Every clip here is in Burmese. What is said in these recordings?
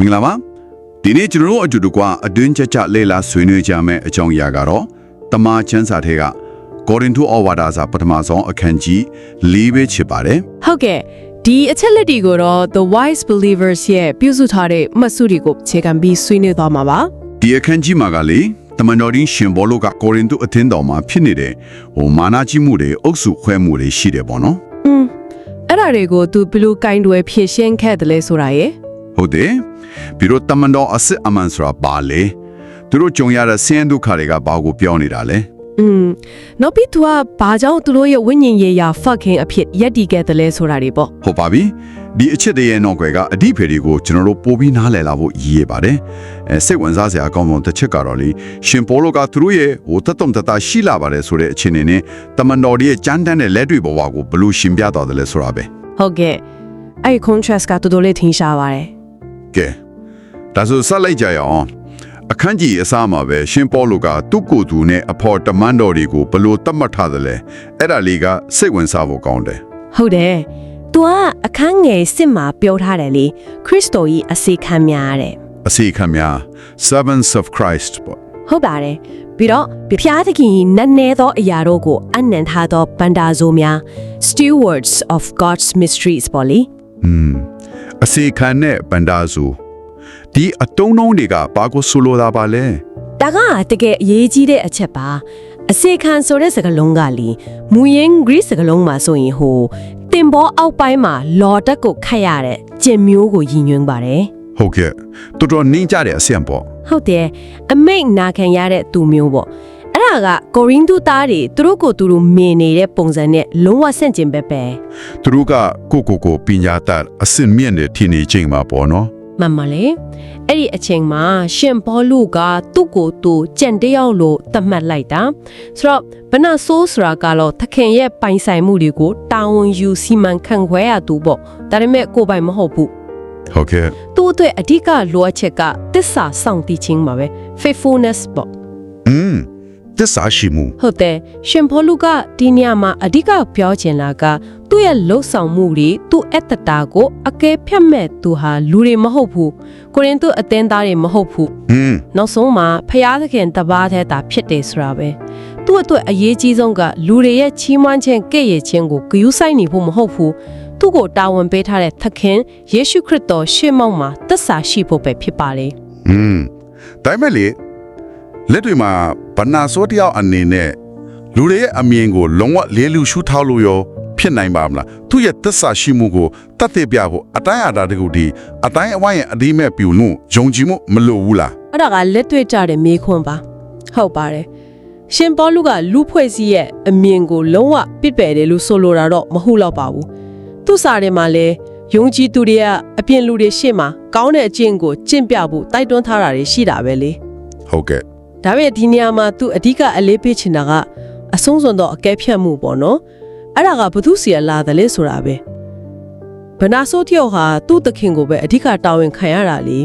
မင်္ဂလာပါဒီနေ့ကျွန်တော်တို့အတူတကွအတွင်းချက်ချလေ့လာဆွေးနွေးကြမယ့်အကြောင်းအရာကတော့တမန်ကျမ်းစာထဲကကောရိန္သုဩဝါဒစာပထမဆုံးအခန်းကြီး၄ပဲဖြစ်ပါတယ်ဟုတ်ကဲ့ဒီအချက်လက်တွေကိုတော့ The Wise Believers ရဲ့ပြုစုထားတဲ့မှတ်စုတွေကိုခြေခံပြီးဆွေးနွေးသွားမှာပါဒီအခန်းကြီးမှာကလေတမန်တော်ရင်းရှင်ဘောလိုကကောရိန္သုအသင်းတော်မှာဖြစ်နေတဲ့ဟိုမာနာကြီးမှုတွေအုပ်စုခွဲမှုတွေရှိတယ်ပေါ့နော်อืมအဲ့ဒါတွေကိုသူဘယ်လိုကင်တွယ်ဖြည့်ရှင်းခဲ့တယ်လဲဆိုတာရယ် ဟုတ်တယ်ပြီးတော့တမန်တော်အစစ်အမှန်ဆိုတာဘာလဲသူတို့ကြုံရတဲ့ဆင်းရဲဒုက္ခတွေကဘာကိုပြောနေတာလဲอืมနောက်ပြီးသူကဘာကြောင့်သူတို့ရဲ့ဝိညာဉ်ရေးရာ fucking အဖြစ်ရက်တည်ခဲ့တယ်လဲဆိုတာတွေပေါ့ဟုတ်ပါပြီဒီအချက်တည်းရဲ့နောက်ွယ်ကအဓိပ္ပာယ်တွေကိုကျွန်တော်တို့ပို့ပြီးနားလည်လာဖို့ရည်ရပါတယ်အဲစိတ်ဝင်စားစရာအကောင်းဆုံးတစ်ချက်ကတော့လေရှင်ပေါလုကသူတို့ရဲ့ဟိုတတ်တုံတတရှိလာပါတယ်ဆိုတဲ့အခြေအနေနဲ့တမန်တော်ရဲ့ကြမ်းတမ်းတဲ့လက်တွေဘဝကိုဘယ်လို့ရှင်းပြတော်တယ်လဲဆိုတာပဲဟုတ်ကဲ့အဲ့ဒီ contrast ကတော်တော်လေးထင်ရှားပါတယ် ကဲဒါဆိုဆက်လိုက်ကြရအောင်အခန်းကြီးအစားမှာပဲရှင်ပေါလုကသူ့ကိုယ်သူနဲ့အဖော်တမန်တော်တွေကိုဘယ်လို့တတ်မှတ်ထားတယ်လဲအဲ့ဒါလေးကစိတ်ဝင်စားဖို့ကောင်းတယ် ဟုတ်တယ်။ तू ကအခန်းငယ်စစ်မှာပြောထားတယ်လေခရစ်တော်ကြီးအစေခံများတဲ့ အစီခံများ servants of Christ ပေါ့ ဟုတ်ပါတယ်။ပြီးတော့ဖျားသခင်နတ်နဲသောအရာတို့ကိုအနံထားသောဗန္တာဇိုများ stewards of God's mysteries ပေါ့လေ อืม အစီခံနဲ့ပန္ဒါစုဒီအတုံးလုံးတွေကဘာကိုဆိုလိုတာပါလဲ။ဒါကတကယ်အရေးကြီးတဲ့အချက်ပါ။အစေခံဆိုတဲ့စကားလုံးကလေမူရင်း Greek စကားလုံးမှာဆိုရင်ဟိုတင်ဘောအောက်ပိုင်းမှာလော်တက်ကိုခတ်ရတဲ့ကျင်မျိုးကိုရည်ညွှန်းပါတယ်။ဟုတ်ကဲ့တော်တော်နှင်းကြတဲ့အဆင့်ပေါ့ဟုတ်တယ်အမိတ်နာခံရတဲ့သူမျိုးပေါ့အဲ့ ဒါကကိုရင်းသူသားတွေသူတို့ကိုသူတို့မြင်နေတဲ့ပုံစံနဲ့လုံးဝဆန့်ကျင်ပဲပဲသူတို့ကကိုကိုကိုပညာတတ်အဆင့်မြင့်တဲ့ထင်နေချိန်မှာပေါ့နော်မှန်ပါလေအဲ့ဒီအချိန်မှာရှင်ဘောလူကသူ့ကိုယ်သူကြံတယောက်လို့သတ်မှတ်လိုက်တာဆိုတော့ဘနာဆိုးဆိုတာကတော့သခင်ရဲ့ပိုင်ဆိုင်မှုတွေကိုတာဝန်ယူစီမံခန့်ခွဲရသူပေါ့ဒါပေမဲ့ကိုယ်ပိုင်မဟုတ်ဘူးဟုတ်ကဲ့သူ့အတွက်အဓိကလိုအပ်ချက်ကတစ္ဆာစောင့်တည်ခြင်းပါပဲ faithfulness ပေါ့อืม သစ္စာရှိမှု ဟုတ်တယ်ရှင်ဖောလူကဒီနေရာမှာအဓိကပြောချင်တာကသူ့ရဲ့လှုပ်ဆောင်မှုတွေသူ့အတ္တတာကိုအကဲဖြတ်မဲ့သူဟာလူတွေမဟုတ်ဘူးကိုရင်သူအသင်းသားတွေမဟုတ်ဘူး อืม နောက်ဆုံးမှာဖျားသခင်တပါးတဲ့တာဖြစ်တယ်ဆိုတာပဲသူ့အတွက်အရေးကြီးဆုံးကလူတွေရဲ့ချီးမွမ်းခြင်းကဲ့ရဲ့ခြင်းကိုဂရုစိုက်နေဖို့မဟုတ်ဘူးသူ့ကိုတာဝန်ပေးထားတဲ့သခင်ယေရှုခရစ်တော်ရှေ့မှောက်မှာသစ္စာရှိဖို့ပဲဖြစ်ပါလေ อืมဒါပေမဲ့လေ လက်တွေမှာဘနာစောတယောက်အနေနဲ့လူတွေရဲ့အမြင်ကိုလုံးဝလေးလူရှုထောက်လို့ရောဖြစ်နိုင်ပါမလားသူ့ရဲ့သစ္စာရှိမှုကိုတတ်သိပြဖို့အတိုင်းအတာတကူဒီအတိုင်းအဝိုင်းရဲ့အဒီမဲ့ပြူလို့ယုံကြည်မှုမလိုဘူးလားအဲ့ဒါကလက်တွေ့ကြတဲ့မေးခွန်းပါဟုတ်ပါတယ်ရှင်ပေါလုကလူဖွဲ့စည်းရဲ့အမြင်ကိုလုံးဝပစ်ပယ်တယ်လို့ဆိုလိုတာတော့မဟုတ်တော့ပါဘူးသူ့စာထဲမှာလည်းယုံကြည်သူတွေကအပြင်လူတွေရှေ့မှာကောင်းတဲ့အကျင့်ကိုကျင့်ပြဖို့တိုက်တွန်းထားတာတွေရှိတာပဲလေဟုတ်ကဲ့ ဒါပေမဲ့ဒီနေရာမှာသူအဓိကအလေးပေးချင်တာကအဆုံးစွန်တော့အကဲဖြတ်မှုပေါ့နော်အဲ့ဒါကဘသူစီရလာတယ်လဲဆိုတာပဲဘနာဆိုတယောက်ဟာသူ့သခင်ကိုပဲအဓိကတာဝန်ခံရတာလေ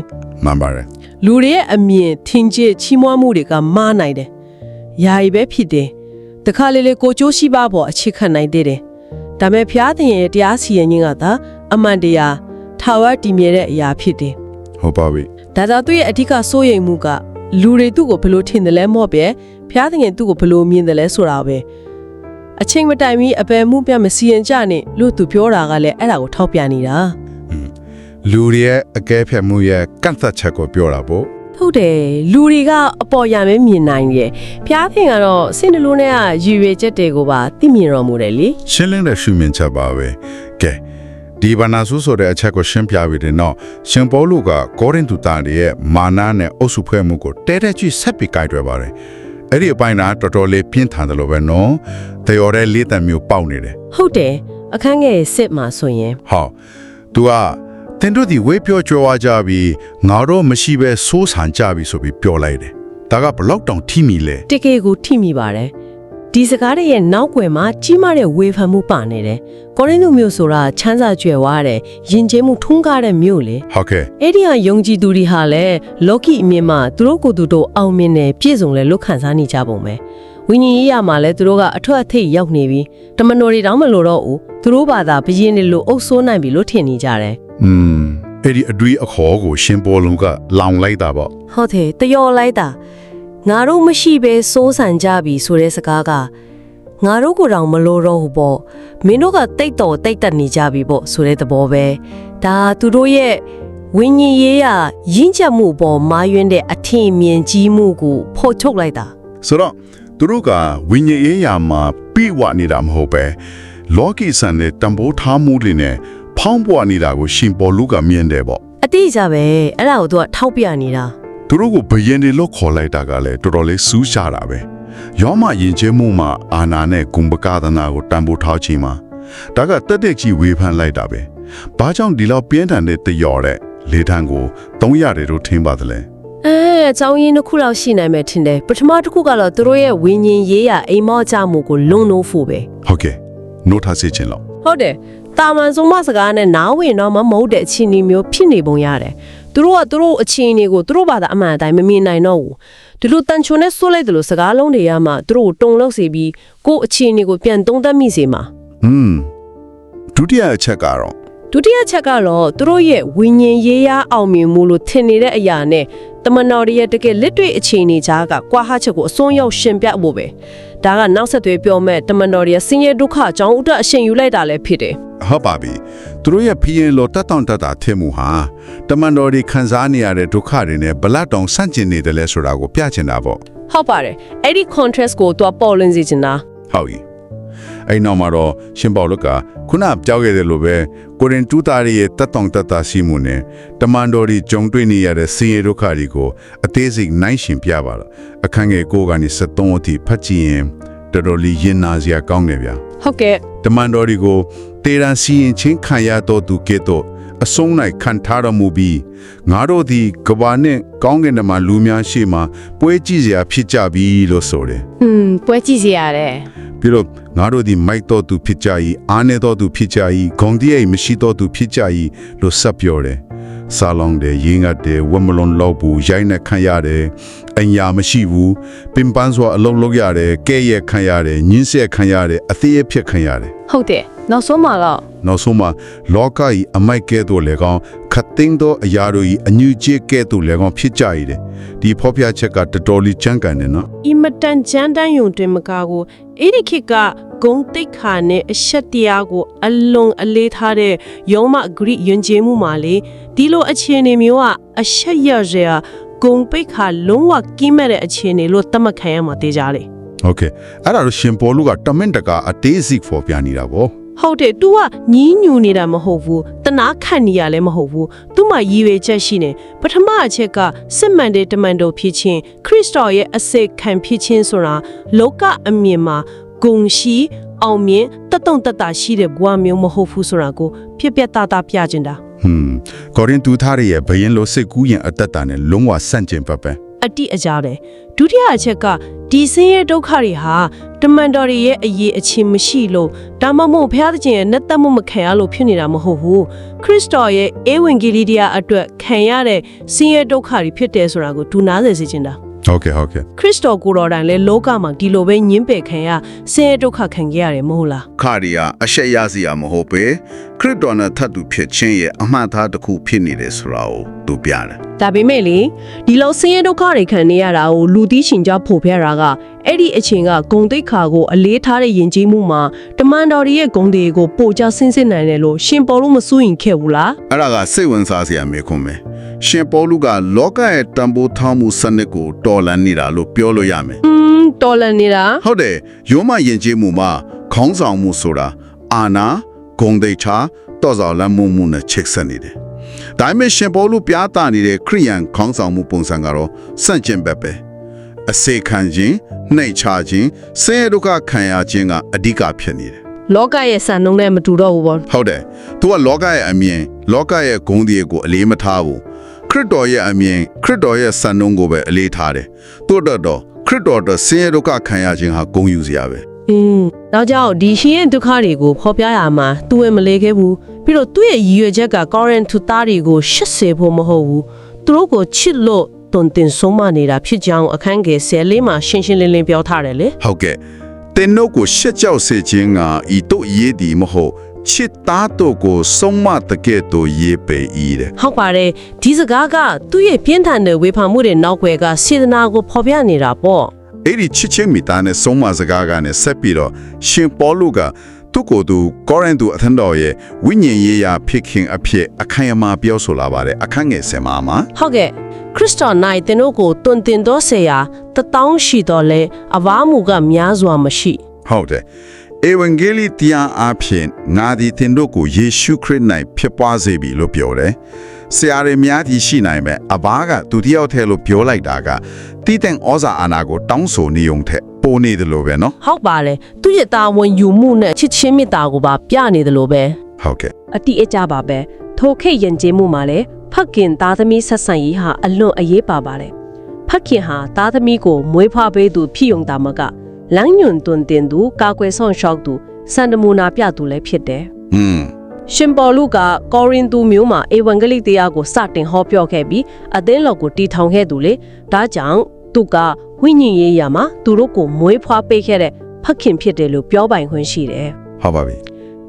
မှန်ပါတယ်လူတွေရဲ့အမြင်ထင်ကြေးချီးမွမ်းမှုတွေကမားနိုင်တယ်။ယာယီပဲဖြစ်တယ်။တခါလေလေကိုကြိုးရှိပါပေါ်အခြေခံနိုင်သေးတယ်။ဒါမဲ့ဖျားသင်ရဲ့တရားစီရင်ခြင်းကသာအမှန်တရားထာဝရတည်မြဲတဲ့အရာဖြစ်တယ်ဟုတ်ပါပြီ။ဒါကြောင့်သူ့ရဲ့အဓိကစိုးရိမ်မှုက လူတွေသူ့ကိုဘယ်လိုထင်တယ်လဲမော့ပဲဖျားသင်သူ့ကိုဘယ်လိုမြင်တယ်လဲဆိုတာပဲ။အချိန်မတိုင်မီအပယ်မှုပြမစီရင်ကြနဲ့လို့သူပြောတာကလည်းအဲ့ဒါကိုထောက်ပြနေတာ။လူတွေရဲ့အကဲဖြတ်မှုရဲ့ကန့်သက်ချက်ကိုပြောတာပေါ့ဟုတ်တယ်လူတွေကအပေါ်ရမဲမြင်နိုင်တယ်ဖျားဖင်ကတော့စင်တလူနဲ့ကရည်ရွယ်ချက်တွေကိုပါသိမြင်တော်မူတယ်လေရှင်းလင်းတဲ့ရှုမြင်ချက်ပါပဲကဲ ဒီဘာနာဆုဆိုတဲ့အချက်ကိုရှင်းပြပြီးတဲ့နောက်ရှင်ပေါလုကကောရိန္သုသားတွေရဲ့မာနနဲ့အုပ်စုဖွဲ့မှုကိုတဲတဲကြည့်ဆက်ပြီးကြိုက်တွယ်ပါတယ်အဲ့ဒီအပိုင်းကတော်တော်လေးပြင်းထန်တယ်လို့ပဲနော်တရော်တဲ့လေးတံမျိုးပေါက်နေတယ်ဟုတ်တယ်အခန်းငယ်စစ်မှာဆိုရင်ဟော तू ကတင်တို့ဒီဝေးပြောကြွားကြပြီးငါတော့မရှိပဲစိုးဆန်ကြပြီဆိုပြီးပြောလိုက်တယ်ဒါကဘလောက်တောင်ထိမိလဲတကယ်ကိုထိမိပါတယ် ဒီစကားတွေရဲ့နောက်ွယ်မှာကြီးမားတဲ့ဝေဖန်မှုပါနေတယ်ကောရင်းသူမျိုးဆိုတာချမ်းသာကြွယ်ဝတဲ့ယဉ်ကျေးမှုထွန်းကားတဲ့မျိုးလေဟုတ်ကဲ့အဲ့ဒီဟာယုံကြည်သူတွေဟာလည်းလောကီအမြင်မှာသူတို့ကိုယ်သူတို့အောင်မြင်တယ်ပြည့်စုံလဲလွတ်ခံစားနေကြပုံပဲဝိညာဉ်ရေးရမှာလဲသူတို့ကအထွတ်အထိပ်ရောက်နေပြီတမန်တော်တွေတောင်းမလို့တော့ဘူးသူတို့ဘာသာဘယင်းတွေလို့အုပ်ဆိုးနိုင်ပြီလို့ထင်နေကြတယ်อืมအဲ့ဒီအတွေးအခေါ်ကိုရှင်ပေါ်လုံးကလောင်လိုက်တာပေါ့ဟုတ်တယ်တယောလိုက်တာ ငါတို့မရှိဘဲစိုးစံကြပြီဆိုတဲ့စကားကငါတို့ကိုယ်တောင်မလို့တော့ဘူးပေါ့မင်းတို့ကတိတ်တော်တိတ်တက်နေကြပြီပေါ့ဆိုတဲ့သဘောပဲဒါသူတို့ရဲ့ဝိညာဉ်ရေးရရင့်ချက်မှုပေါ်မာယွင်းတဲ့အထင်မြင်ကြီးမှုကိုဖော်ထုတ်လိုက်တာဆိုတော့သူတို့ကဝိညာဉ်ရေးရာမှာပြည့်ဝနေတာမဟုတ်ပဲလောကီဆန်တဲ့တံပိုးထားမှုတွေနဲ့ဖောင်းပွားနေတာကိုရှင်ပေါ်လူကမြင်တယ်ပေါ့အတိအကျပဲအဲ့ဒါကိုသူကထောက်ပြနေတာ သူတို့ကိုဘယင်တွေလို့ခေါ်လိုက်တာကလည်းတော်တော်လေးစူးရှာတာပဲယောမယဉ်ကျေးမှုမှာအာနာနဲ့ဂုံပကဒနာကိုတံပိုးထားခြင်းမှာဒါကတက်တက်ကြီးဝေဖန်လိုက်တာပဲဘာကြောင့်ဒီလောက်ပြင်းထန်တဲ့တယော်တဲ့လေထံကို300တို့ထင်းပါတယ်လဲအဲအကြောင်းရင်းတစ်ခုလောက်ရှိနိုင်မယ်ထင်တယ်ပထမတစ်ခုကတော့သူတို့ရဲ့ဝိညာဉ်ရေးရအိမ်မော့ကြမှုကိုလုံနိုးဖို့ပဲဟုတ်ကဲ့နိုးထားစေခြင်းလို့ဟုတ်တယ် တာမန်ဆုံးမစကားနဲ့နားဝင်တော့မမဟုတ်တဲ့အခြေအနေမျိုးဖြစ်နေပုံရတယ်သူတို့ကသူတို့အခြေအနေကိုသူတို့ဘာသာအမှန်အတိုင်းမမြင်နိုင်တော့ဘူးဒီလိုတန်ချုံနဲ့ဆွလိုက်တယ်လို့စကားလုံးတွေရမှသူတို့ကိုတုံလောက်စေပြီးကိုယ့်အခြေအနေကိုပြန်သုံးသပ်မိစေမှာอืมဒုတိယအချက်ကတော့ဒုတိယချက်ကတော့သူတို့ရဲ့ဝိညာဉ်ရေးရအောင်မြင်မှုလို့ထင်နေတဲ့အရာနဲ့တမန်တော်တွေရဲ့တကယ်လက်တွေ့အခြေအနေကြားကကွာဟချက်ကိုအစွန်းရောက်ရှင်းပြဖို့ပဲ ဒါကနောက်ဆက်တွဲပြောမဲ့တမန်တော်တွေရဲ့ဆင်းရဲဒုက္ခအကြောင်းဥဒ္ဒအရှင်ယူလိုက်တာလည်းဖြစ်တယ်ဟုတ်ပါပြီသူတို့ရဲ့ဖီရင်လိုတက်တောင့်တက်တာထင်မှုဟာတမန်တော်တွေခံစားနေရတဲ့ဒုက္ခတွေနဲ့ဘလတ်တောင်ဆန့်ကျင်နေတယ်လဲဆိုတာကိုပြချင်တာပေါ့ဟုတ်ပါတယ်အဲ့ဒီ contrast ကိုသူကပေါ်လွင်စေချင်တာဟုတ်ပြီ အဲ့နောက်မှာတော့ရှင်ပေါလုကခုနပြောခဲ့တယ်လို့ပဲကိုရင်တူတာရဲ့တက်တောင့်တက်တာရှိမှုနဲ့တမန်တော်တွေကြုံတွေ့နေရတဲ့ဆင်းရဲဒုက္ခတွေကိုအသေးစိတ်နိုင်ရှင်ပြပါတော့အခန်းငယ်ကိုကနေ73အထိဖတ်ကြည့်ရင်တော်တော်လေးရင်နာစရာကောင်းတယ်ဗျာဟုတ်ကဲ့တမန်တော်ဒီကိုတေရန်စီရင်ချင်းခံရတော်သူကဲ့သို့အဆုံး၌ခံထားတော်မူပြီးငါတို့သည်ကဘာနဲ့ကောင်းကင်ထဲမှာလူများရှိမှပွဲကြည့်စရာဖြစ်ကြပြီလို့ဆိုတယ်ဟွန်းပွဲကြည့်စီရတယ် ပြီးတော့ငါတို့သည်မိုက်တော်သူဖြစ်ကြ၏အားနေတော်သူဖြစ်ကြ၏ဂုံတည်းမရှိတော်သူဖြစ်ကြ၏လို့ဆက်ပြောတယ်ဆာလောင်တယ်ရင်းငတ်တယ်ဝက်မလွန်လောက်ဘူးရိုင်းနဲ့ခံရတယ်အညာမရှိဘူးပင်ပန်းစွာအလုံးလုံးရတယ်ကဲ့ရဲ့ခံရတယ်ညင်းဆက်ခံရတယ်အသေးအဖြစ်ခံရတယ်ဟုတ်တယ် နောက်ဆုံးမှာတော့ နောက်ဆုံးမှာလောကကြီးအမိုက်ကဲ့သို့လည်းကောင်းခတ်သိမ်းသောအရာတို့၏အညူကြေးကဲ့သို့လည်းကောင်းဖြစ်ကြ၏တဲ့ဒီဖော်ပြချက်ကတော်တော်လေးကြမ်းကန်တယ်နော် အင်မတန်ကြမ်းတမ်းယုံတွင်မကားကိုအဲ့ဒီခေတ်ကဂုံတိတ်ခါနဲ့အရှက်တရားကိုအလွန်အလေးထားတဲ့ယောမဂရိယဉ်ကျေးမှုမှာလေဒီလိုအခြေအနေမျိုးကအရှက်ရရဂုံပိတ်ခါလုံးဝကင်းမဲ့တဲ့အခြေအနေလို့သတ်မှတ်ခံရမှာတေးကြတယ် โอเคအဲ့ဒါတော့ရှင်ပေါ်လူကတမင်တကာအသေးစိတ်ဖော်ပြနေတာဗော ဟုတ်တယ် तू ကညီးညူနေတာမဟုတ်ဘူးတနာခတ်နေရလည်းမဟုတ်ဘူး तू မှရည်ရွယ်ချက်ရှိနေပထမအချက်ကစစ်မှန်တဲ့တမန်တော်ဖြစ်ခြင်းခရစ်တော်ရဲ့အစေခံဖြစ်ခြင်းဆိုတာလောကအမြင်မှာဂုံရှိအောင်မြင်တတ်တုံတတ်တာရှိတဲ့ဘဝမျိုးမဟုတ်ဘူးဆိုတာကိုပြက်ပြက်သားသားပြချင်တာဟွန်းကောရင်တူထားရဲ့ဘယင်းလိုစစ်ကူးရင်အသက်တာနဲ့လုံးဝဆန့်ကျင်ပတ်ပဲ အတိအကျတယ်ဒုတိယအချက်ကဒီဆင်းရဲဒုက္ခတွေဟာတမန်တော်တွေရဲ့အရေးအချင်းမရှိလို့ဒါမှမဟုတ်ဘုရားသခင်ရဲ့နှက်သက်မှုမခံရလို့ဖြစ်နေတာမဟုတ်ဘူးခရစ်တော်ရဲ့ဧဝံဂေလိတရားအတွက်ခံရတဲ့ဆင်းရဲဒုက္ခတွေဖြစ်တယ်ဆိုတာကိုဒူနာစေစေချင်တာ ဟုတ်ကဲ့ဟုတ်ကဲ့ခရစ်တော်ကိုယ်တော်တိုင်လည်းလောကမှာဒီလိုပဲညှင်းပယ်ခံရဆင်းရဲဒုက္ခခံခဲ့ရတယ်မဟုတ်လားခရီးအရှက်ရစီရမဟုတ်ပဲခရစ်တော်နဲ့ထပ်တူဖြစ်ခြင်းရဲ့အမှန်သားတစ်ခုဖြစ်နေတယ်ဆိုတာကိုသူပြတယ်ဒါပေမဲ့လေဒီလိုဆင်းရဲဒုက္ခတွေခံနေရတာကိုလူသိရှင်ကြားဖို့ပြတာကအဲ့ဒီအချိန်ကဂုံတိတ်ခါကိုအလေးထားတဲ့ယဉ်ကျေးမှုမှာတမန်တော်တွေရဲ့ဂုံတွေကိုပို့ချဆင်းစစ်နိုင်တယ်လို့ရှင်ပေါ်လို့မစိုးရင်ခဲ့ဘူးလားအဲ့ဒါကစိတ်ဝင်စားစရာမေးခွန်းပဲ ရှင်ပေါလုကလောကရဲ့တံပိုးထောင်းမှုစနစ်ကိုတော်လန်နေတာလို့ပြောလို့ရမယ် อืมတော်လန်နေတာ ဟုတ်တယ်ယောမယဉ်ကျေးမှုမှာခေါင်းဆောင်မှုဆိုတာအာနာဂုံတိတ်ချာတော့စော်လမ်းမှုမှုနဲ့ချိတ်ဆက်နေတယ်ဒါပေမဲ့ရှင်ပေါလုပြသနေတဲ့ခရိယန်ခေါင်းဆောင်မှုပုံစံကတော့စန့်ကျင်ဘက်ပဲအစေခံခြင်းနှိတ်ချခြင်းဆင်းရဲဒုက္ခခံရခြင်းကအဓိကဖြစ်နေတယ် လောကရဲ့စံနှုန်းနဲ့မတူတော့ဘူးပေါ့ ဟုတ်တယ်။ तू ကလောကရဲ့အမြင်လောကရဲ့ဂုဏ်ဒီကိုအလေးမထားဘူး။ ခရစ်တော်ရဲ့အမြင်ခရစ်တော်ရဲ့စံနှုန်းကိုပဲအလေးထားတယ်။သူ့အတွက်တော့ခရစ်တော်အတွက်ဆင်းရဲဒုက္ခခံရခြင်းဟာဂုဏ်ယူစရာပဲอืมနောက်ကြောင့်ဒီရှင်ရဲ့ဒုက္ခတွေကိုဖော်ပြရမှာသူ့ရဲ့မလေးခဲ့ဘူးပြီးတော့သူ့ရဲ့ရည်ရွယ်ချက်ကကောရင်ထူသားတွေကိုရှစ်စေဖို့မဟုတ်ဘူးသူတို့ကိုချစ်လို့တွန်တင်ဆုံးမနေတာဖြစ်ကြောင်းအခန်းငယ်10လေးမှာရှင်းရှင်းလင်းလင်းပြောထားတယ်လေ။ဟုတ်ကဲ့။တင်တို့ကိုရှက်ကြောက်စေခြင်းကဤတို့ရေးဒီမဟုတ်တ ချစ်သားတို့ကိုဆုံးမတကယ်တို့ရေးပေ၏တဲ့ဟုတ်ပါတယ်ဒီစကားကသူ့ရဲ့ပြင်းထန်တဲ့ဝေဖန်မှုတွေနောက်ွယ်ကစေတနာကိုဖော်ပြနေတာပေါ့အဲ့ဒီချစ်ချင်းမိသားနဲ့ဆုံးမစကားကနဲ့ဆက်ပြီးတော့ရှင်ပေါလုကသူ့ကိုယ်သူကောရိန္သုအထံတော်ရဲ့ဝိညာဉ်ရေးရာဖြစ်ခင်အဖြစ်အခိုင်အမာပြောဆိုလာပါတယ်အခန်းငယ်ဆယ်မှာမှာဟုတ်ကဲ့ခရစ်တော်၌သင်တို့ကိုတွင်တင်တော်စေရာတတောင်းရှိတော်လဲအဘာမှုကများစွာမရှိဟုတ်တယ် ဧဝံဂေလိတရားအဖြစ်ငါဒီသင်တို့ကိုယေရှုခရစ်၌ဖြစ်ပွားစေပြီလို့ပြောတယ်ဆရာတွေများကြီးရှိနိုင်မယ်အဘာကသူတယောက်တည်းလို့ပြောလိုက်တာကတိတဲ့ဩဇာအာဏာကိုတောင်းဆိုနေုံထက်ပိုနေတယ်လို့ပဲနော်ဟုတ်ပါတယ်သူ့ရဲ့တာဝန်ယူမှုနဲ့ချစ်ချင်းမေတ္တာကိုပါပြနေတယ်လို့ပဲဟုတ်ကဲ့အတိအကျပါပဲထိုခေတ်ယဉ်ကျေးမှုမှာလည်းဖခင်သားသမီးဆက်ဆံရေးဟာအလွန်အရေးပါပါတယ်ဖခင်ဟာသားသမီးကိုမွေးဖွားပေးသူဖြစ်ုံတာမက လမ်းညွန်တွင်တင်သူကာကွယ်ဆောင်ရှောက်သူစန္ဒမူနာပြသူလည်းဖြစ်တယ်อืมရှင်ပေါလုကကောရိန္သုမြို့မှာဧဝံဂေလိတရားကိုစတင်ဟောပြောခဲ့ပြီးအသင်းတော်ကိုတည်ထောင်ခဲ့သူလေဒါကြောင့်သူကဝိညာဉ်ရေးရာမှာသူတို့ကိုမွေးဖွားပေးခဲ့တဲ့ဖခင်ဖြစ်တယ်လို့ပြောပိုင်ခွင့်ရှိတယ်ဟုတ်ပါပြီ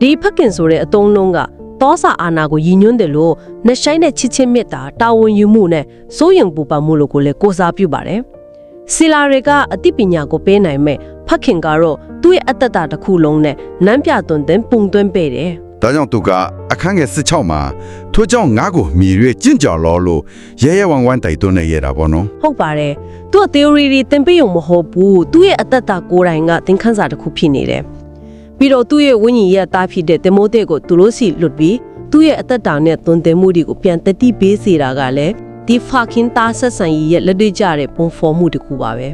ဒီဖခင်ဆိုတဲ့အသုံးလုံးကတောစာအာနာကိုရည်ညွှန်းတယ်လို့နှဆိုင်တဲ့ချစ်ချင်းမေတ္တာတာဝန်ယူမှုနဲ့စိုးရင်ပူပန်မှုလို့ကိုလည်းကိုးစားပြုပါတယ်။ဆီလာတွေကအသိပညာကိုပေးနိုင်မဲ့ ဖခင်ကတော့သူ့ရဲ့အတ္တတာတစ်ခုလုံးနဲ့နမ်းပြသွန်တဲ့ပုံသွင်းပေးတယ်ဒါကြောင့်သူကအခန်းငယ်16မှာထို့ကြောင့်ငါကိုမြည်ရွေးကြင့်ကြော်လောလို့ရဲရဲဝံဝံတိုက်တွန်းနေရတာပေါ့နော်။ဟုတ်ပါတယ်။သူ့ theory တွေသင်ပေးရုံမဟုတ်ဘူး။သူ့ရဲ့အတ္တတာကိုယ်တိုင်ကသင်ခန်းစာတစ်ခုဖြစ်နေတယ်။ပြီးတော့သူ့ရဲ့ဝိညာဉ်ရဲ့သားဖြစ်တဲ့တင်မိုသက်ကိုသူတို့စီလွတ်ပြီးသူ့ရဲ့အတ္တတာနဲ့သွန်သင်မှုတွေကိုပြန်တတိပေးစေတာကလည်းဒီဖခင်သားဆက်ဆံရေးရဲ့လက်တွေ့ကျတဲ့ပုံဖော်မှုတစ်ခုပါပဲ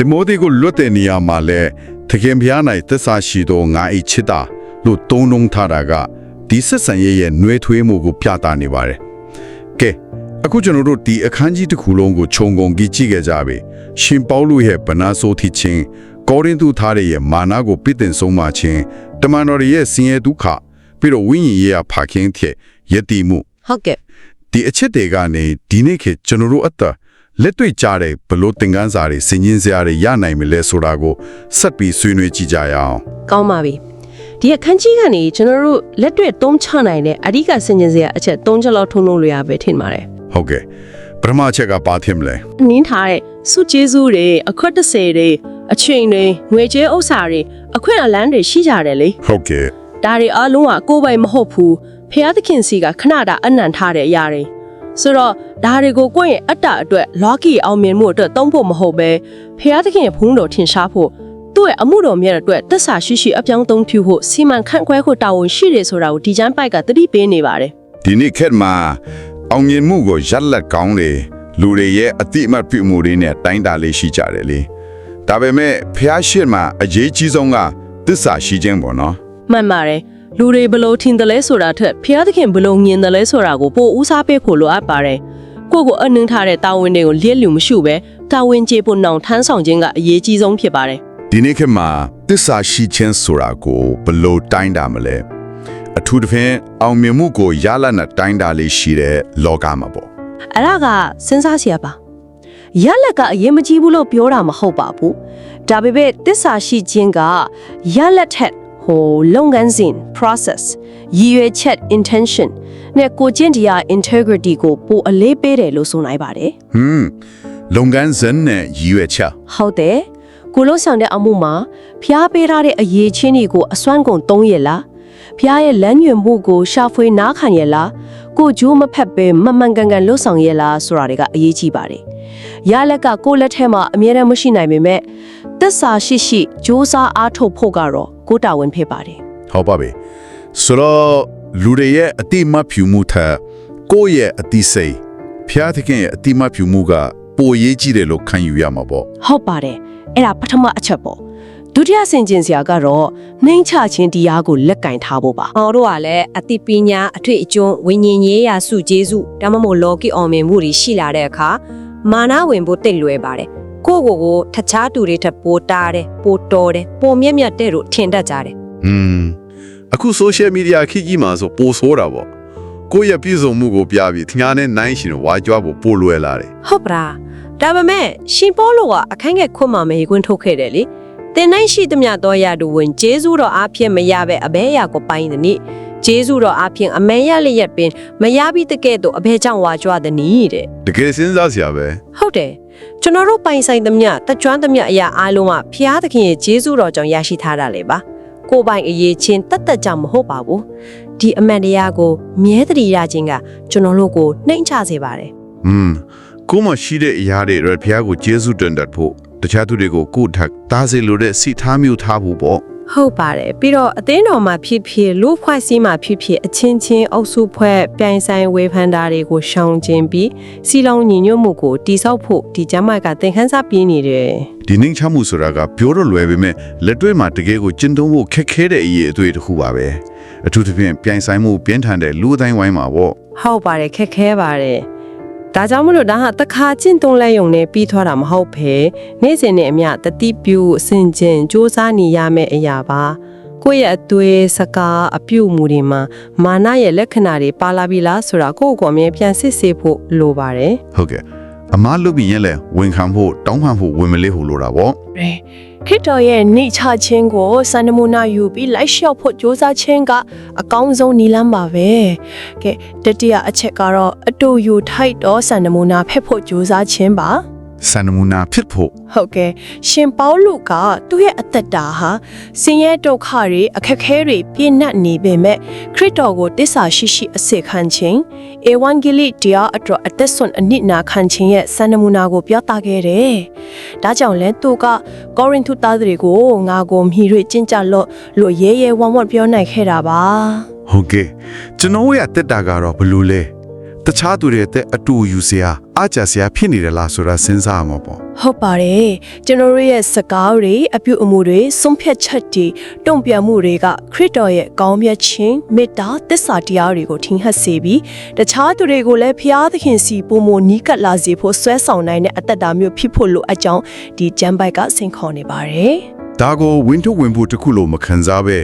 ဒီမိုဒီကိုလွတ်တဲ့နေရာမှာလဲတခင်ဖျားနိုင်သစ္စာရှိတော့ငါအိချစ်တာလို့တုံးလုံးထားတာကဒီဆက်ဆံရေးရဲ့နှွေးထွေးမှုကိုပြသနေပါတယ်ကဲအခုကျွန်တော်တို့ဒီအခန်းကြီးတစ်ခုလုံးကိုခြုံငုံကြည့်ကြည့်ကြကြပြီရှင်ပေါလုရဲ့ဗနာဆိုသီချင်းကောရိန္သုထားတဲ့ရဲ့မာနကိုပြစ်တင်ဆုံးမခြင်းတမန်တော်ရဲ့ဆင်းရဲဒုက္ခပြီးတော့ဝိညာဉ်ရေးအဖခင်တဲ့ယတည်မှု။ဟုတ်ကဲ့ဒီအချက်တွေကနေဒီနေ့ခေတ်ကျွန်တော်တို့အသက် လက်တွေ့ကြတဲ့ဘလို့သင်ခန်းစာတွေစင်ရင်စရာတွေရနိုင်မလဲဆိုတာကိုဆက်ပြီးဆွေးနွေးကြည့်ကြရအောင်။ကောင်းပါပြီ။ဒီအခန်းကြီးကနေကျွန်တော်တို့လက်တွေ့သုံးချနိုင်တဲ့အဓိကဆင်ခြင်စရာအချက်၃ချက်လောက်ထုံးလို့ရပဲထင်ပါတယ်။ဟုတ်ကဲ့ပထမအချက်ကပါသင့်မလဲနင်းထားတဲ့စုကျေးဇူးတွေအခွတ်တဆယ်တွေအချိန်တွေငွေကြေးဥစ္စာတွေအခွင့်အလန်းတွေရှိကြတယ်လေဟုတ်ကဲ့ဒါတွေအလုံးကကိုယ်ပိုင်မဟုတ်ဘူးဖျားသခင်စီကခဏတာအနံ့ထားတဲ့အရာတွေ ဆိုတော့ဒါတွေကိုကိုယ့်ရဲ့အတ္တအတွက်လော်ကီအောင်မြင်မှုအတွက်သုံးဖို့မဟုတ်ပဲဖျားသခင်ရဲ့ဘုန်းတော်ထင်ရှားဖို့သူ့ရဲ့အမှုတော်မြတ်အတွက်တစ္ဆာရှိရှိအပြောင်းသုံးဖြူဖို့စီမံခန့်ခွဲဖို့တာဝန်ရှိတယ်ဆိုတာကိုဒီကျမ်းပိုက်ကသတိပေးနေပါတယ်ဒီနေ့ခေတ်မှာအောင်မြင်မှုကိုရက်လက်ကောင်းတယ်လူတွေရဲ့အတိအမှတ်ပြုမှုတွေနဲ့တိုင်းတာလေးရှိကြတယ်လေဒါပေမဲ့ဖះရှစ်မှာအရေးကြီးဆုံးကသစ္စာရှိခြင်းပေါ့နော်မှန်ပါတယ် လူတွေဘလို့ထင်တယ်လဲဆိုတာထက်ဖျားသခင်ဘလို့မြင်တယ်လဲဆိုတာကိုပိုဦးစားပေးဖို့လိုအပ်ပါတယ်ကိုယ့်ကိုအနှင်းထားတဲ့တာဝန်တွေကိုလျက်လူမရှိပဲတာဝန်ကျေဖို့နောင်ထမ်းဆောင်ခြင်းကအရေးကြီးဆုံးဖြစ်ပါတယ်ဒီနေ့ခေတ်မှာသစ္စာရှိခြင်းဆိုတာကိုဘယ်လို့တိုင်းတာမလဲအထူးသဖြင့်အောင်မြင်မှုကိုရလနဲ့တိုင်းတာလေးရှိတဲ့လောကမှာပေါ့အဲ့ဒါကစဉ်းစားစရာပါရလက်ကအရေးမကြီးဘူးလို့ပြောတာမဟုတ်ပါဘူးဒါပေမဲ့တစ္ဆာရှိခြင်းကရလက်ထက် ဟိုလုပ်ငန်းစဉ် process ရည်ရွယ်ချက် intention နဲ့ကိုကျင့်တရား integrity ကိုပိုအလေးပေးတယ်လို့ဆိုနိုင်ပါတယ်ဟွန်းလုပ်ငန်းစဉ်နဲ့ရည်ရွယ်ချက်ဟုတ်တယ်ကိုလုံးဆောင်တဲ့အမှုမှာဖျားပေးထားတဲ့အရေးချင်းတွေကိုအစွမ်းကုန်သုံးရလားဖျားရဲ့လမ်းညွှန်မှုကိုရှာဖွေနားခံရလား ကိုဂျိုးမဖက်ပဲမမှန်ကန်ကန်လှုပ်ဆောင်ရလားဆိုတာတွေကအရေးကြီးပါတယ်ရလက်ကကိုလက်ထဲမှာအမြဲတမ်းမရှိနိုင်ပေမဲ့သက်စာရှိရှိစ조사အားထုတ်ဖို့ကတော့ကိုတာဝန်ဖြစ်ပါတယ်ဟုတ်ပါပြီဆိုတော့လူတွေရဲ့အတိအမတ်ဖြူမှုထက်ကိုယ့်ရဲ့အတိစိတ်ဖျားသခင်ရဲ့အတိအမတ်ဖြူမှုကပိုရေးကြည့်တယ်လို့ခံယူရမှာပေါ့ဟုတ်ပါတယ်အဲ့ဒါပထမအချက်ပေါ့ ဒုတိယဆင်ခြင်စရာကတော့နှိမ့်ချခြင်းတရားကိုလက်ကင်ထားဖို့ပါ။အောင်တို့ကလည်းအသိပညာအထွေအကျွန်းဝိညာဉ်ရေးရာစုကျေးစုဒါမှမဟုတ်လောကီအောင်မြင်မှုတွေရှိလာတဲ့အခါမာနဝင်ဖို့တိတ်လွယ်ပါတယ်။ကိုယ့်ကိုယ်ကိုတခြားသူတွေထက်ပိုတားတယ်ပိုတော်တယ်ပိုမြက်မြတ်တဲ့လို့ထင်တတ်ကြတယ်อืมအခု social media ခေတ်ကြီးမှာဆိုပိုဆိုးတာပေါ့ကိုယ့်ရဲ့ပြည်စုံမှုကိုပြပြီးထညာနဲ့နိုင်ရှင်ဝါကြွားဖို့ပိုလွယ်လာတယ်ဟုတ်ပါလားဒါပေမဲ့ရှင်ပေါလုကအခန်းငယ်ခွတ်မှာမေးခွန်းထုတ်ခဲ့တယ်လေ သင်တိုင်းရှိသမျှသောရတူဝင်ဂျေဇုတော်အားဖြင့်မရပဲအဘဲရကိုပိုင်းသည်နိဂျေဇုတော်အားဖြင့်အမဲရလျက်ပင်မရပြီးတကဲ့သို့အဘဲကြောင့်ဝါကြွသည်နိတဲ့တကယ်စဉ်းစားစရာပဲဟုတ်တယ်ကျွန်တော်တို့ပိုင်ဆိုင်သမျှတကြွသမျှအရာအားလုံးကဖျားသခင်ရဲ့ဂျေဇုတော်ကြောင့်ရရှိထားတာလေပါကိုယ်ပိုင်အရေးချင်းတတ်တတ်ကြောင့်မဟုတ်ပါဘူးဒီအမှန်တရားကိုမြဲတည်ရခြင်းကကျွန်တော်တို့ကိုနှိမ့်ချစေပါတယ်อืมကိုမရှိတဲ့အရာတွေရဖျားကိုကျေးဇူးတင်တတ်ဖို့ တခြားသူတွေကိုကိုယ်ထက်တားစေလိုတဲ့စီထားမျိုးထားဖို့ပေါ့ဟုတ်ပါတယ်ပြီးတော့အသင်းတော်မှာဖြစ်ဖြစ်လူဖွဲ့စည်းမှာဖြစ်ဖြစ်အချင်းချင်းအုပ်စုဖွဲ့ပြိုင်ဆိုင်ဝေဖန်တာတွေကိုရှောင်ကျဉ်ပြီးစီလုံးညီညွတ်မှုကိုတိဆောက်ဖို့ဒီကျမ်းမာကသင်ခန်းစာပြနေတယ်ဒီနှိမ်ချမှုဆိုတာကပြောတော့လွယ်ပေမဲ့လက်တွေ့မှာတကယ်ကိုကျင့်သုံးဖို့ခက်ခဲတဲ့အရေးအသွေးတစ်ခုပါပဲအထူးသဖြင့်ပြိုင်ဆိုင်မှုပြင်းထန်တဲ့လူအတိုင်းဝိုင်းမှာပေါ့ဟုတ်ပါတယ်ခက်ခဲပါတယ် ဒါကြောင့်မလို့ဒါဟာတခါချင်းတုံးလဲယုံနဲ့ပြီးထွားတာမဟုတ်ဘဲနေ့စဉ်နဲ့အမျှတတိပြုအစဉ်ကျင်စူးစမ်းနေရမယ့်အရာပါကိုယ့်ရဲ့အသွေးစကားအပြုတ်မှုတွေမှာမာနရဲ့လက္ခဏာတွေပါလာပြီလားဆိုတာကိုယ့်ကိုယ်ကိုအမြဲပြန်စစ်ဆေးဖို့လိုပါတယ်ဟုတ်ကဲ့အမားလုပ်ပြီးရင်လည်းဝန်ခံဖို့တောင်းပန်ဖို့ဝင်မလေးဖို့လိုတာပေါ့ ခရစ်တော်ရဲ့နှိချခြင်းကိုစံနမူနာယူပြီးလိုက်လျှောက်ဖို့ကြိုးစားခြင်းကအကောင်းဆုံးနည်းလမ်းပါပဲကဲတတိယအချက်ကတော့အတူယူထိုက်တော့စံနမူနာဖက်ဖို့ကြိုးစားခြင်းပါ စံနမူနာဖြစ်ဖို့ဟုတ်ကဲ့ရှင်ပေါလုကသူ့ရဲ့အသက်တာဟာဆင်းရဲဒုက္ခတွေအခက်အခဲတွေပြည့်နှက်နေပေမဲ့ခရစ်တော်ကိုတစ္ဆာရှိရှိအစစ်ခံခြင်းဧဝံဂေလိတရားအတော်အသက်ဆွန်အနစ်နာခံခြင်းရဲ့စံနမူနာကိုပြောသားခဲ့တယ်။ဒါကြောင့်လဲသူကကောရိန္သုသားတွေကိုငါကိုမြှီ၍ကျင့်ကြလို့လို့ရဲရဲဝံ့ဝံ့ပြောနိုင်ခဲ့တာပါ။ဟုတ်ကဲ့ကျွန်တော်ရဲ့အသက်တာကတော့ဘယ်လို့လဲ တခြားသူတွေအသက်အတူယူစရာအားကြစရာဖြစ်နေတယ်လားဆိုတာစဉ်းစားရမှာပေါ့ဟုတ်ပါတယ်ကျွန်တော်တို့ရဲ့စကားတွေအပြုအမူတွေဆုံးဖြတ်ချက်တွေတုံ့ပြန်မှုတွေကခရစ်တော်ရဲ့ကောင်းမြတ်ခြင်းမေတ္တာသစ္စာတရားတွေကိုထင်ဟပ်စေပြီးတခြားသူတွေကိုလည်းဖျားသခင်စီပုံမနီးကပ်လာစေဖို့ဆွဲဆောင်နိုင်တဲ့အတ္တတာမျိုးဖြစ်ဖို့လိုအပ်ကြောင်းဒီကျမ်းပိုက်ကဆင့်ခေါ်နေပါတယ်ဒါကိုဝင်းထုတ်ဝင်ဖို့တစ်ခုလို့မခံစားပဲ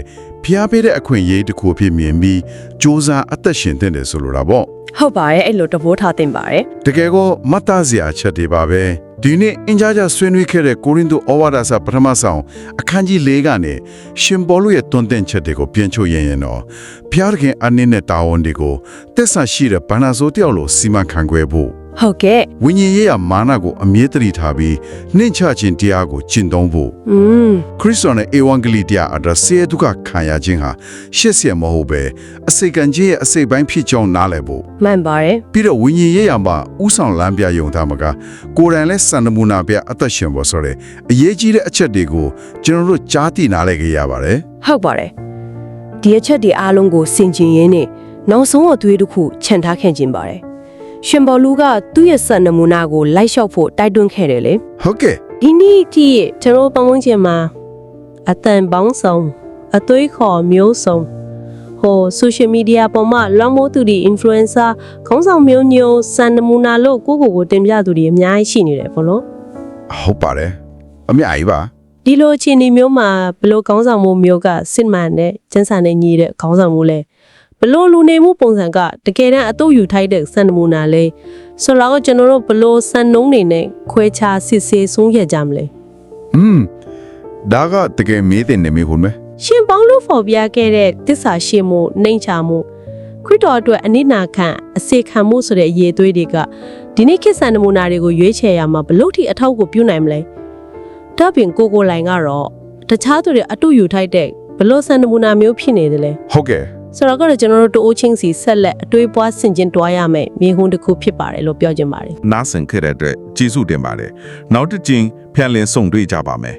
ဖျားပေးတဲ့အခွင့်အရေးတစ်ခုအဖြစ်မြင်ပြီးစ조사အသက်ရှင်တဲ့တယ်ဆိုလိုတာပေါ့ဟုတ်ပါတယ်အဲ့လိုတဘိုးထားတင်ပါတယ်တကယ်ကိုမတ်သားစရာအချက်တွေပါပဲဒီနေ့အင်ဂျာဂျာဆွေးနွေးခဲ့တဲ့ကိုရင်းတိုဩဝါဒစာပထမဆောင်အခန်းကြီး၄ကနေရှင်ဘောလူရဲ့တွန်းတင်ချက်တွေကိုပြန်ချုပ်ရင်ရင်တော့ဖျားသခင်အနည်းနဲ့တာဝန်တွေကိုတက်ဆာရှိတဲ့ဘာနာဆိုတယောက်လိုစီမံခန့်ခွဲဖို့ ဟုတ်ကဲ့ဝိညာဉ်ရေးရမာနကိုအမြဲတမ်းထားပြီးနှင့်ချခြင်းတရားကိုကျင့်သုံးဖို့อืมခရစ်တော်နဲ့ဧဝံဂေလိတရားအဒရဆေဒုက္ခခံရခြင်းဟာရှစ်ဆရာမဟုတ်ပဲအစိတ်ကံကြီးရဲ့အစိတ်ပိုင်းဖြစ်ကြောင်းနားလည်ဖို့မှန်ပါတယ်ပြီးတော့ဝိညာဉ်ရေးရမှာဥဆောင်လမ်းပြယုံသားမကကိုယ်တိုင်လဲစံနမူနာပြအသက်ရှင်ဖို့ဆိုတဲ့အရေးကြီးတဲ့အချက်တွေကိုကျွန်တော်တို့ကြားသိနားလည်ကြရပါတယ်ဟုတ်ပါတယ်ဒီအချက်တွေအားလုံးကိုစင်ကျင်ရင်းနဲ့နောက်ဆုံးအသွေးတစ်ခုခြံထားခဲ့ခြင်းပါတယ် ရှင်ဘော်လူကသူ့ရဲ့စံနမူနာကိုလိုက်လျှောက်ဖို့တိုက်တွန်းခဲ့တယ်လေဟုတ်ကဲ့ဒီနေ့ဒီကျွန်တော်ပတ်ဝန်းကျင်မှာအတန်ပေါင်းစုံအသွေးခေါ်မျိုးစုံဟို social media ပေါ်မှာလွန်မိုးသူတွေ influencer ခေါင်းဆောင်မျိုးမျိုးစံနမူနာလို့ကိုယ့်ကိုယ်ကိုတင်ပြသူတွေအများကြီးရှိနေတယ်ပေါ့နော်ဟုတ်ပါတယ်အမြအကြီးပါဒီလိုအခြေအနေမျိုးမှာဘယ်လိုခေါင်းဆောင်မှုမျိုးကစစ်မှန်တဲ့ကျန်းစာနဲ့ညီတဲ့ခေါင်းဆောင်မှုလဲ ဘယ်လိုလူနေမှုပုံစံကတကယ်တမ်းအတုယူထိုက်တဲ့စံနမူနာလဲဆိုတော့ကျွန်တော်တို့ဘယ်လိုစံနှုန်းတွေနဲ့ခွဲခြားစစ်ဆေးဆုံးဖြတ်ကြမလဲอืมဒါကတကယ်မေးတဲ့နေမေးခွန်းပဲရှင်ပေါင်းလို့ဖော်ပြခဲ့တဲ့တစ္ဆာရှိမှုနှိမ်ချမှုခရစ်တော်အတွက်အနိနာခံအစေခံမှုဆိုတဲ့အရေးသွေးတွေကဒီနေ့ခေတ်စံနမူနာတွေကိုရွေးချယ်ရမှာဘလို့ထိအထောက်ကိုပြုနိုင်မလဲဒါပြင်ကိုကိုလိုင်ကတော့တခြားသူတွေအတူယူထိုက်တဲ့ဘလို့စံနမူနာမျိုးဖြစ်နေတယ်လဲဟုတ်ကဲ့ ဆိုတော့ကတော့ကျွန်တော်တို့တိုးအိုးချင်းစီဆက်လက်အတွေးပွားဆင်ကျင်တွားရမယ်မြေခွန်းတစ်ခုဖြစ်ပါတယ်လို့ပြောချင်ပါတယ်နားဆင်ခဲ့တဲ့အတွက်ကျေးဇူးတင်ပါတယ်နောက်တစ်ကြိမ်ပြန်လည်ဆုံတွေ့ကြပါမယ်